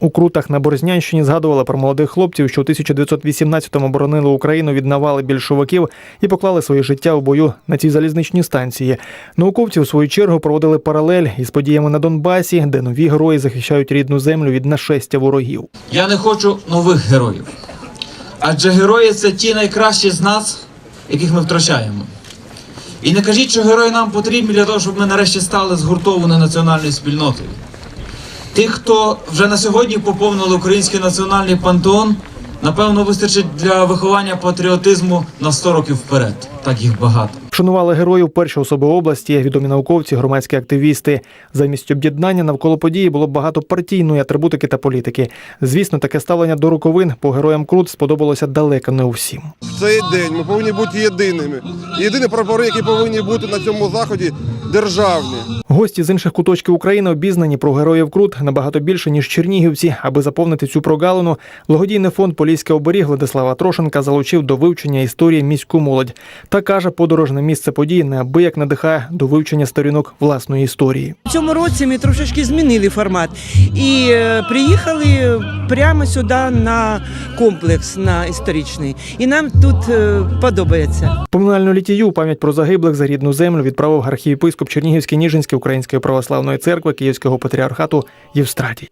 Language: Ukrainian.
У Крутах на Борзнянщині згадували про молодих хлопців, що у 1918-му боронили Україну від навали більшовиків і поклали своє життя у бою на цій залізничній станції. Науковці у свою чергу проводили паралель із подіями на Донбасі, де нові герої захищають рідну землю від нашестя ворогів. Я не хочу нових героїв. Адже герої це ті найкращі з нас, яких ми втрачаємо. І не кажіть, що герої нам потрібні для того, щоб ми нарешті стали згуртованою національною спільнотою. Тих, хто вже на сьогодні поповнили український національний пантеон, напевно, вистачить для виховання патріотизму на 100 років вперед. Так їх багато. Шанували героїв перші особи області, відомі науковці, громадські активісти. Замість об'єднання навколо події було багато партійної атрибутики та політики. Звісно, таке ставлення до роковин по героям Крут сподобалося далеко не усім. В цей день ми повинні бути єдиними. Єдині прапори, які повинні бути на цьому заході, державні. Гості з інших куточків України обізнані про героїв Крут набагато більше ніж чернігівці. Аби заповнити цю прогалину, благодійний фонд Поліське оберіг Владислава Трошенка залучив до вивчення історії міську молодь та каже, подорожне місце подій неабияк надихає до вивчення сторінок власної історії. В цьому році ми трошечки змінили формат і е, приїхали прямо сюди на комплекс на історичний. І нам тут е, подобається. Поминальну літію пам'ять про загиблих за рідну землю відправив архієпископ Чернігівський Ніжинський Української православної церкви Київського патріархату Євстратій.